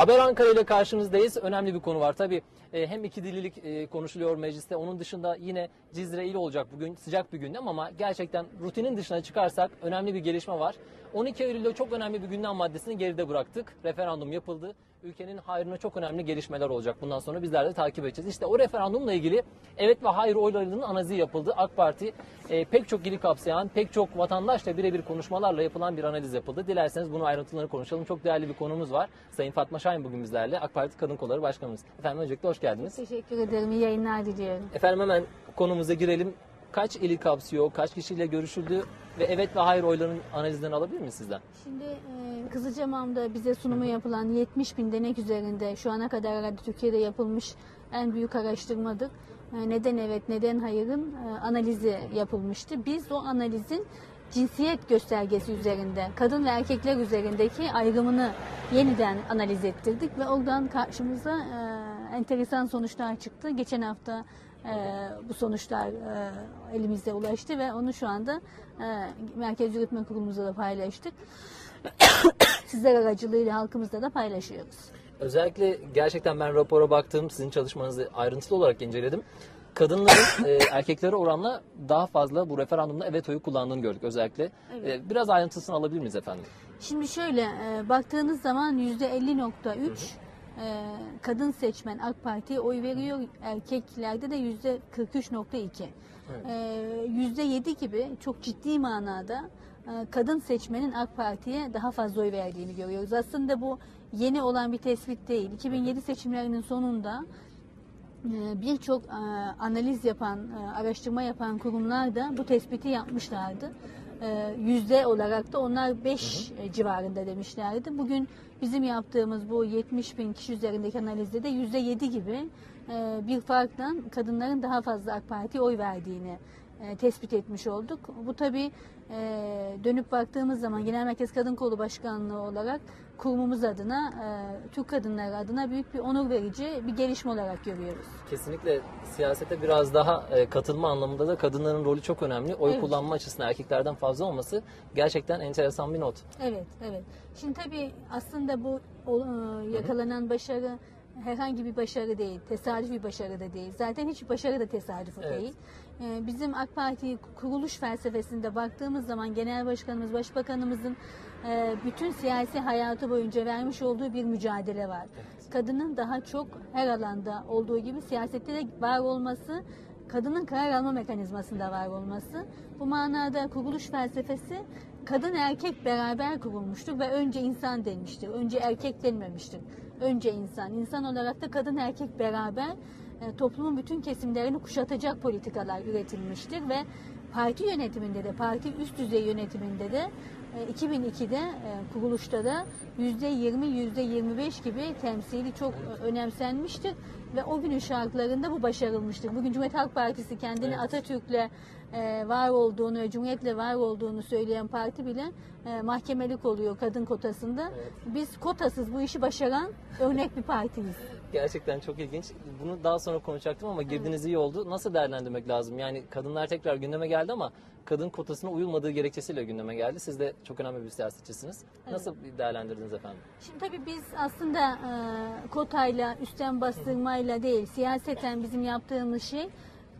Haber Ankara ile karşınızdayız. Önemli bir konu var. Tabii e, hem iki dililik e, konuşuluyor mecliste. Onun dışında yine Cizre il olacak bugün. Sıcak bir gündem ama gerçekten rutinin dışına çıkarsak önemli bir gelişme var. 12 Eylül'de çok önemli bir gündem maddesini geride bıraktık. Referandum yapıldı. Ülkenin hayrına çok önemli gelişmeler olacak. Bundan sonra bizler de takip edeceğiz. İşte o referandumla ilgili evet ve hayır oylarının analizi yapıldı. AK Parti e, pek çok ili kapsayan, pek çok vatandaşla birebir konuşmalarla yapılan bir analiz yapıldı. Dilerseniz bunu ayrıntılarını konuşalım. Çok değerli bir konumuz var. Sayın Fatma Şahin bugün bizlerle. AK Parti Kadın Kolları Başkanımız. Efendim öncelikle hoş geldiniz. Teşekkür ederim. İyi yayınlar diliyorum. Efendim hemen konumuza girelim. Kaç ili kapsıyor, kaç kişiyle görüşüldü ve evet ve hayır oylarının analizlerini alabilir miyiz sizden? Şimdi e, Kızılcamam'da bize sunumu yapılan 70 bin denek üzerinde şu ana kadar herhalde Türkiye'de yapılmış en büyük araştırmadır. E, neden evet, neden hayırın e, analizi yapılmıştı. Biz o analizin cinsiyet göstergesi üzerinde, kadın ve erkekler üzerindeki ayrımını yeniden analiz ettirdik ve oradan karşımıza e, enteresan sonuçlar çıktı. Geçen hafta e, bu sonuçlar e, elimize ulaştı ve onu şu anda e, Merkez Yürütme Kurulumuzda da paylaştık. Sizler aracılığıyla halkımızla da paylaşıyoruz. Özellikle gerçekten ben rapora baktım, sizin çalışmanızı ayrıntılı olarak inceledim. Kadınların e, erkeklere oranla daha fazla bu referandumda evet oyu kullandığını gördük özellikle. Evet. E, biraz ayrıntısını alabilir miyiz efendim? Şimdi şöyle e, baktığınız zaman %50.3 e, kadın seçmen AK Parti'ye oy veriyor. Erkeklerde de %43.2. Evet. E, %7 gibi çok ciddi manada e, kadın seçmenin AK Parti'ye daha fazla oy verdiğini görüyoruz. Aslında bu yeni olan bir tespit değil. 2007 seçimlerinin sonunda e, birçok e, analiz yapan, araştırma yapan kurumlar da bu tespiti yapmışlardı. E, Yüzde olarak da onlar 5 civarında demişlerdi. Bugün bizim yaptığımız bu 70 bin kişi üzerindeki analizde de yüzde 7 gibi e, bir farkla kadınların daha fazla AK Parti'ye oy verdiğini e, tespit etmiş olduk. Bu tabii e, dönüp baktığımız zaman Genel Merkez Kadın Kolu Başkanlığı olarak kurumumuz adına, e, Türk kadınları adına büyük bir onur verici bir gelişme olarak görüyoruz. Kesinlikle siyasete biraz daha e, katılma anlamında da kadınların rolü çok önemli. Oy Evet. kullanma açısından erkeklerden fazla olması gerçekten enteresan bir not. Evet, evet. Şimdi tabii aslında bu o, e, yakalanan başarı herhangi bir başarı değil, tesadüf bir başarı da değil. Zaten hiç başarı da tesadüfi Evet. değil. E, Bizim AK Parti kuruluş felsefesinde baktığımız zaman Genel Başkanımız, Başbakanımızın e, bütün siyasi hayatı boyunca vermiş olduğu bir mücadele var. Kadının daha çok her alanda olduğu gibi siyasette de var olması, kadının karar alma mekanizmasında var olması. Bu manada kuruluş felsefesi kadın erkek beraber kurulmuştur ve önce insan denmiştir. Önce erkek denmemiştir. Önce insan. İnsan olarak da kadın erkek beraber e, toplumun bütün kesimlerini kuşatacak politikalar üretilmiştir ve parti yönetiminde de, parti üst düzey yönetiminde de 2002'de e, kuruluşta da %20, %25 gibi temsili çok e, önemsenmiştir ve o günün şartlarında bu başarılmıştır. Bugün Cumhuriyet Halk Partisi kendini Evet. Atatürk'le e, var olduğunu Cumhuriyet'le var olduğunu söyleyen parti bile e, mahkemelik oluyor kadın kotasında. Evet. Biz kotasız bu işi başaran örnek bir partiyiz. Gerçekten çok ilginç. Bunu daha sonra konuşacaktım ama girdiğiniz iyi oldu. Nasıl değerlendirmek lazım? Yani kadınlar tekrar gündeme geldi ama kadın kotasına uyulmadığı gerekçesiyle gündeme geldi. Siz de çok önemli bir siyasetçisiniz. Nasıl değerlendirdiniz efendim? Şimdi tabii biz aslında e, kotayla, üstten bastırmayla değil, siyaseten bizim yaptığımız şey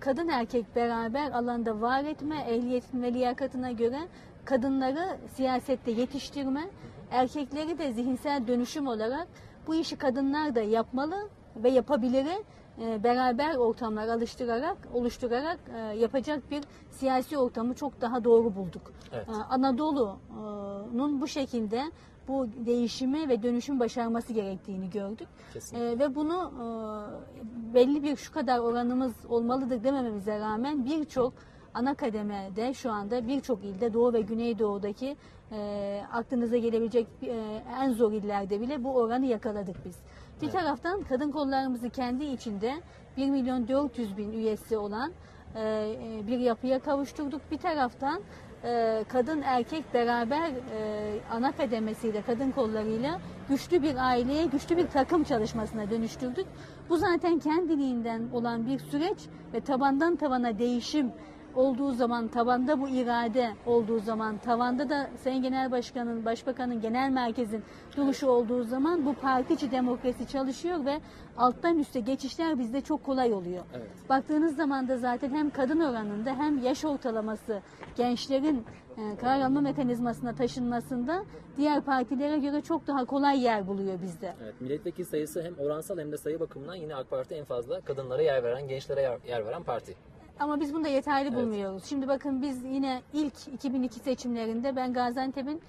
kadın erkek beraber alanda var etme, ehliyetin ve liyakatına göre kadınları siyasette yetiştirme, erkekleri de zihinsel dönüşüm olarak bu işi kadınlar da yapmalı ve yapabiliri e, beraber ortamlar alıştırarak, oluşturarak e, yapacak bir siyasi ortamı çok daha doğru bulduk. Evet. E, Anadolu'nun bu şekilde bu değişimi ve dönüşümü başarması gerektiğini gördük. Kesinlikle. E, ve bunu e, belli bir şu kadar oranımız olmalıdır demememize rağmen birçok ana kademede şu anda birçok ilde Doğu ve Güneydoğu'daki e, aklınıza gelebilecek e, en zor illerde bile bu oranı yakaladık biz. Bir Evet. taraftan kadın kollarımızı kendi içinde 1 milyon 400 bin üyesi olan e, e, bir yapıya kavuşturduk. Bir taraftan e, kadın erkek beraber e, ana kademesiyle kadın kollarıyla güçlü bir aileye, güçlü bir takım çalışmasına dönüştürdük. Bu zaten kendiliğinden olan bir süreç ve tabandan tavana değişim olduğu zaman, tavanda bu irade olduğu zaman, tavanda da Sayın Genel Başkan'ın, Başbakan'ın, Genel Merkez'in duruşu olduğu zaman bu partici demokrasi çalışıyor ve alttan üste geçişler bizde çok kolay oluyor. Evet. Baktığınız zaman da zaten hem kadın oranında hem yaş ortalaması gençlerin e, karar alma mekanizmasına taşınmasında diğer partilere göre çok daha kolay yer buluyor bizde. Evet, milletvekili sayısı hem oransal hem de sayı bakımından yine AK Parti en fazla kadınlara yer veren, gençlere yer, yer veren parti. Ama biz bunu da yeterli bulmuyoruz. Şimdi bakın biz yine ilk 2002 seçimlerinde ben Gaziantep'in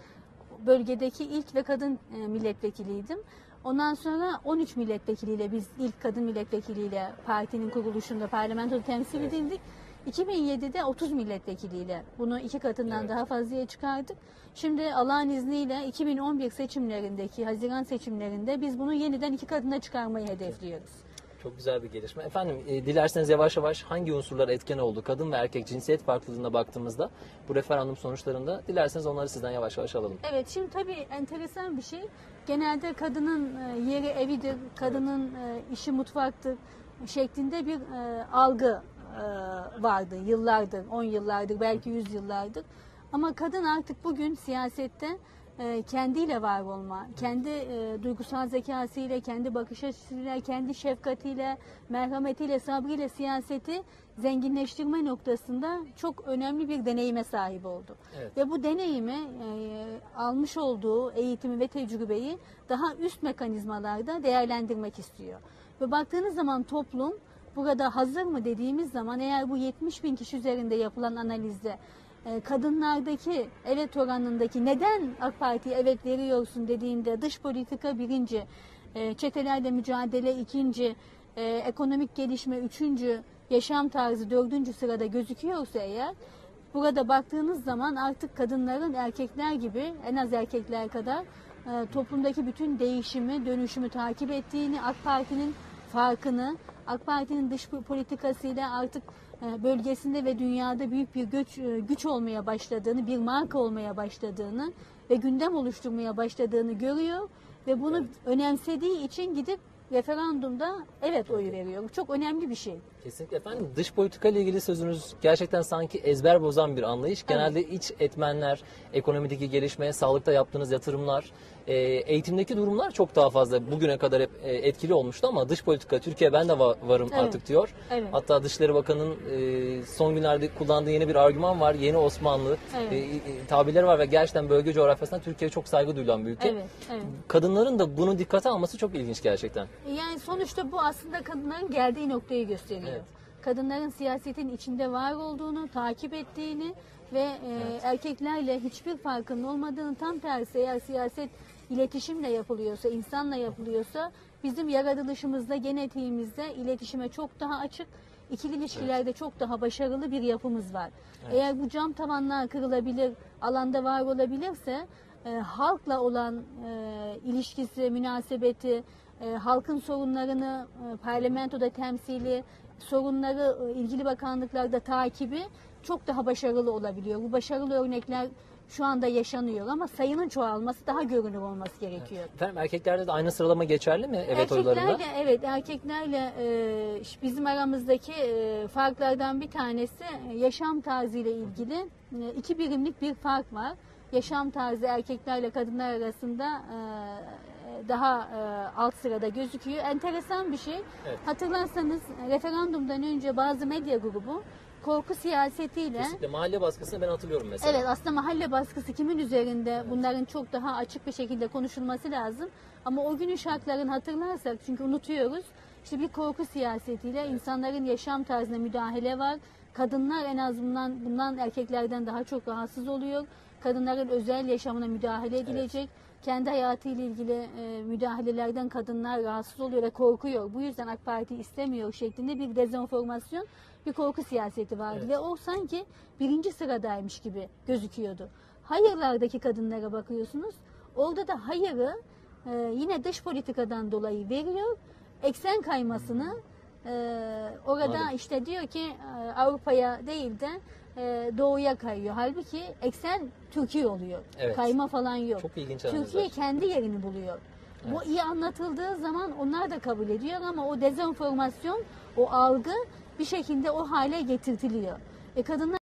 bölgedeki ilk ve kadın e, milletvekiliydim. Ondan sonra 13 milletvekiliyle biz ilk kadın milletvekiliyle partinin kuruluşunda parlamentoda temsil Evet. edildik. 2007'de 30 milletvekiliyle bunu iki katından Evet. daha fazlaya çıkardık. Şimdi Allah'ın izniyle 2011 seçimlerindeki Haziran seçimlerinde biz bunu yeniden iki katına çıkarmayı hedefliyoruz. Çok güzel bir gelişme. Efendim e, dilerseniz yavaş yavaş hangi unsurlar etken oldu? Kadın ve erkek cinsiyet farklılığına baktığımızda bu referandum sonuçlarında dilerseniz onları sizden yavaş yavaş alalım. Evet şimdi tabii enteresan bir şey. Genelde kadının e, yeri evidir, kadının e, işi mutfaktır şeklinde bir e, algı e, vardı yıllardır, 10 yıllardır, belki 100 yıllardır. Ama kadın artık bugün siyasette kendiyle var olma, kendi e, duygusal zekasıyla, kendi bakış açısıyla, kendi şefkatiyle, merhametiyle, sabrıyla siyaseti zenginleştirme noktasında çok önemli bir deneyime sahip oldu. Evet. Ve bu deneyimi e, almış olduğu eğitimi ve tecrübeyi daha üst mekanizmalarda değerlendirmek istiyor. Ve baktığınız zaman toplum burada hazır mı dediğimiz zaman eğer bu 70 bin kişi üzerinde yapılan analizde e, kadınlardaki evet oranındaki neden AK Parti'ye evet veriyorsun dediğinde dış politika birinci, e, çetelerle mücadele ikinci, e, ekonomik gelişme üçüncü, yaşam tarzı dördüncü sırada gözüküyorsa eğer Burada baktığınız zaman artık kadınların erkekler gibi en az erkekler kadar e, toplumdaki bütün değişimi, dönüşümü takip ettiğini, AK Parti'nin farkını, AK Parti'nin dış politikasıyla artık e, bölgesinde ve dünyada büyük bir güç, e, güç olmaya başladığını, bir marka olmaya başladığını ve gündem oluşturmaya başladığını görüyor ve bunu önemsediği için gidip referandumda evet oyu veriyor. Çok önemli bir şey. Kesinlikle efendim. Dış politika ile ilgili sözünüz gerçekten sanki ezber bozan bir anlayış. Genelde iç etmenler, ekonomideki gelişme, sağlıkta yaptığınız yatırımlar, e, eğitimdeki durumlar çok daha fazla bugüne kadar hep e, etkili olmuştu ama dış politika Türkiye ben de va- varım Evet. artık diyor. Evet. Hatta Dışişleri Bakanı'nın e, son günlerde kullandığı yeni bir argüman var. Yeni Osmanlı Evet. tabirleri var ve gerçekten bölge coğrafyasında Türkiye çok saygı duyulan bir ülke. Evet, evet. Kadınların da bunu dikkate alması çok ilginç gerçekten. Yani sonuçta bu aslında kadınların geldiği noktayı gösteriyor. Evet. Kadınların siyasetin içinde var olduğunu, takip ettiğini ve e, erkeklerle hiçbir farkının olmadığını tam tersi eğer siyaset iletişimle yapılıyorsa, insanla yapılıyorsa bizim yaratılışımızda, genetiğimizde iletişime çok daha açık, ikili ilişkilerde çok daha başarılı bir yapımız var. Eğer bu cam tavanlar kırılabilir, alanda var olabilirse e, halkla olan e, ilişkisi, münasebeti, e, halkın sorunlarını e, parlamentoda temsili, sorunları e, ilgili bakanlıklarda takibi çok daha başarılı olabiliyor. Bu başarılı örnekler şu anda yaşanıyor ama sayının çoğalması daha görünür olması gerekiyor. Efendim erkeklerde de aynı sıralama geçerli mi evet oylarında? Erkeklerle evet erkeklerle e, bizim aramızdaki e, farklardan bir tanesi e, yaşam tarzıyla ilgili e, iki birimlik bir fark var. Yaşam tarzı erkeklerle kadınlar arasında e, daha e, alt sırada gözüküyor. Enteresan bir şey. Evet. Hatırlarsanız e, referandumdan önce bazı medya grubu korku siyasetiyle Kesinlikle mahalle baskısını ben hatırlıyorum mesela. Evet aslında mahalle baskısı kimin üzerinde bunların çok daha açık bir şekilde konuşulması lazım. Ama o günün şartlarını hatırlarsak çünkü unutuyoruz. İşte bir korku siyasetiyle insanların yaşam tarzına müdahale var. Kadınlar en azından bundan erkeklerden daha çok rahatsız oluyor. Kadınların özel yaşamına müdahale edilecek. Kendi hayatıyla ilgili e, müdahalelerden kadınlar rahatsız oluyor ve korkuyor. Bu yüzden AK Parti istemiyor şeklinde bir dezenformasyon, bir korku siyaseti vardı. Evet. Ve o sanki birinci sıradaymış gibi gözüküyordu. Hayırlardaki kadınlara bakıyorsunuz. Orada da hayırı e, yine dış politikadan dolayı veriyor. Eksen kaymasını e, orada Anladım. işte diyor ki e, Avrupa'ya değil de e, doğuya kayıyor. Halbuki eksen Türkiye oluyor. Evet. Kayma falan yok. Çok ilginç Türkiye analizler. kendi yerini buluyor. Bu iyi anlatıldığı zaman onlar da kabul ediyor ama o dezenformasyon, o algı bir şekilde o hale getirtiliyor. E kadınlar